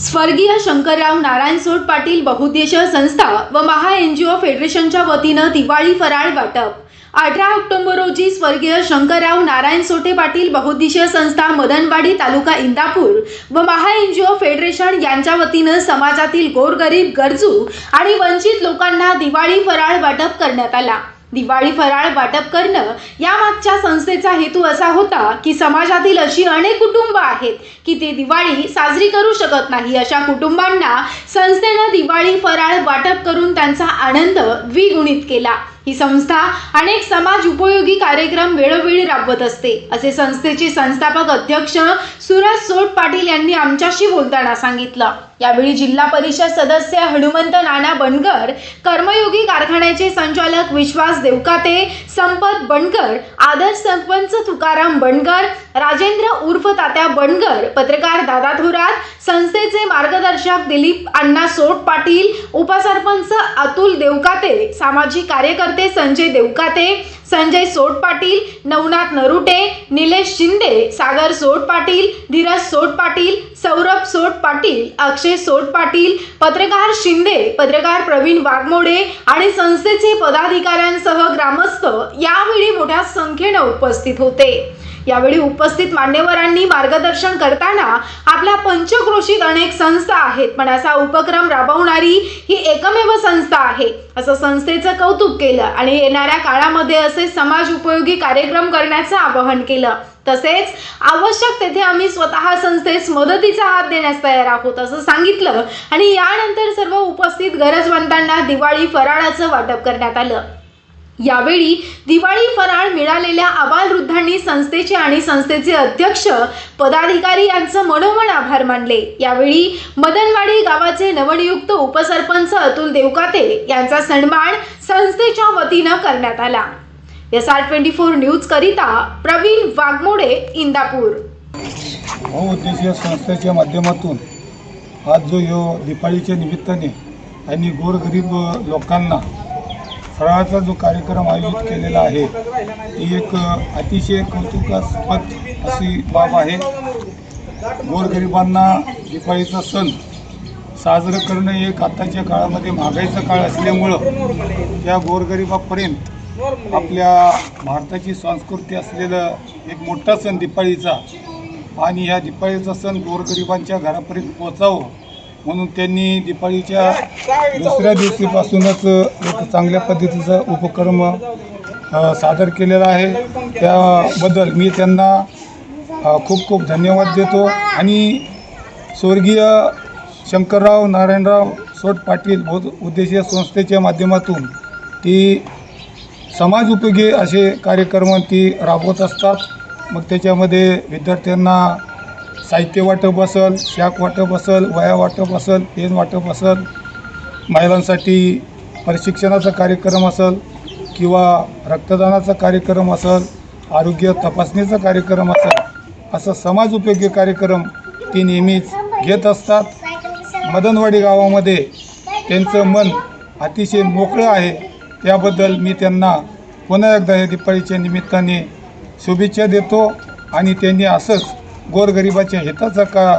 स्वर्गीय शंकरराव नारायण सोड पाटील बहुउद्देशीय संस्था व महा एन जी ओ फेडरेशनच्या वतीनं दिवाळी फराळ वाटप. अठरा ऑक्टोबर रोजी स्वर्गीय शंकरराव नारायण सोटे पाटील बहुउद्देशीय संस्था मदनवाडी तालुका इंदापूर व महा एन जी ओ फेडरेशन यांच्या वतीनं समाजातील गोरगरीब गरजू आणि वंचित लोकांना दिवाळी फराळ वाटप करण्यात आला. दिवाळी फराळ वाटप करणं यामागच्या संस्थेचा हेतू असा होता की समाजातील अशी अनेक कुटुंब आहेत की ते दिवाळी साजरी करू शकत नाही. अशा कुटुंबांना संस्थेनं दिवाळी फराळ वाटप करून त्यांचा आनंद द्विगुणित केला. ही संस्था अनेक समाज उपयोगी कार्यक्रम वेळोवेळी राबवत असते. असे संस्थेचे संस्थापक अध्यक्ष सुरज सोट पाटील यांनी आमच्याशी बोलताना सांगितलं. यावेळी जिल्हा परिषद सदस्य हनुमंत नाना बनकर कर्मयोगी कारखान्याचे संचालक विश्वास देवकाते संपत बनकर आदर्श सरपंच तुकाराम बनकर राजेंद्र उर्फ तात्या बनकर पत्रकार दादा थोरात संस्थेचे मार्गदर्शक दिलीप अण्णा सोट पाटील उपसरपंच अतुल देवकाते सामाजिक कार्यकर्ते संजय देवकाते संजय सोट पाटील नवनाथ नरुटे निलेश शिंदे सागर सोट पाटील धीरज सोट पाटील सौरभ सोट पाटील अक्षय सोट पाटील पत्रकार शिंदे पत्रकार प्रवीण वाघमोडे आणि संस्थेचे पदाधिकाऱ्यांसह ग्रामस्थ यावेळी मोठ्या संख्येनं उपस्थित होते. यावेळी उपस्थित मान्यवरांनी मार्गदर्शन करताना आपल्या पंचक्रोशीत अनेक संस्था आहेत पण असा उपक्रम राबवणारी ही एकमेव संस्था आहे. असं संस्थेचं कौतुक केलं आणि येणाऱ्या काळामध्ये असे समाज उपयोगी कार्यक्रम करण्याचं आवाहन केलं. तसेच आवश्यक तेथे आम्ही स्वतः संस्थेस मदतीचा हात देण्यास तयार आहोत असं सांगितलं आणि यानंतर सर्व उपस्थित गरजवंतांना दिवाळी फराळाचं वाटप करण्यात आलं. यावेळी दिवाळी फराळ मिळालेल्या आबालवृद्धांनी संस्थेचे आणि संस्थेचे अध्यक्ष पदाधिकारी यांचं मनोमन आभार मानले. यावेळी मदनवाडी गावाचे नवनियुक्त उपसरपंच अतुल देवकाते यांचा सन्मान संस्थेच्या वतीनं करण्यात आला. S R twenty four news करिता प्रवीण वाघमोडे इंदापूर. बहुउद्देशीय संस्थेच्या माध्यमातून आज जो यो दिवाळीच्या निमित्ताने आणि गोरगरीब लोकांना फराळाचा जो कार्यक्रम आयोजित केलेला आहे ती एक अतिशय कौतुकास्पद अशी बाब आहे. गोरगरिबांना दिपाळीचा सण साजरं करणं हे एक आताच्या काळामध्ये महागाईचा काळ असल्यामुळं त्या गोरगरिबापर्यंत आपल्या भारताची संस्कृती असलेलं एक मोठा सण दिपाळीचा आणि ह्या दिपाळीचा सण गोरगरिबांच्या घरापर्यंत पोचावं म्हणून त्यांनी दिपाळीच्या दुसऱ्या दिवशीपासूनच एक चांगल्या पद्धतीचा उपक्रम सादर केलेला आहे. त्याबद्दल मी त्यांना खूप खूप धन्यवाद देतो. आणि स्वर्गीय शंकरराव नारायणराव सोट पाटील बहुत उद्देशीय संस्थेच्या माध्यमातून ती समाज उपयोगी असे कार्यक्रम ती राबवत असतात. मग त्याच्यामध्ये विद्यार्थ्यांना साहित्य वाटप असेल शाक वाटप असेल वया वाटप असेल पेन वाटप असेल महिलांसाठी प्रशिक्षणाचा कार्यक्रम असेल किंवा रक्तदानाचा कार्यक्रम असेल आरोग्य तपासणीचा कार्यक्रम असेल असं समाज उपयोगी कार्यक्रम ती नेहमीच घेत असतात. मदनवाडी गावामध्ये त्यांचं मन अतिशय मोकळं आहे. त्याबद्दल मी त्यांना पुन्हा एकदा या दिपाळीच्या निमित्ताने शुभेच्छा देतो आणि त्यांनी असंच गोरगरिबाच्या हिताचा का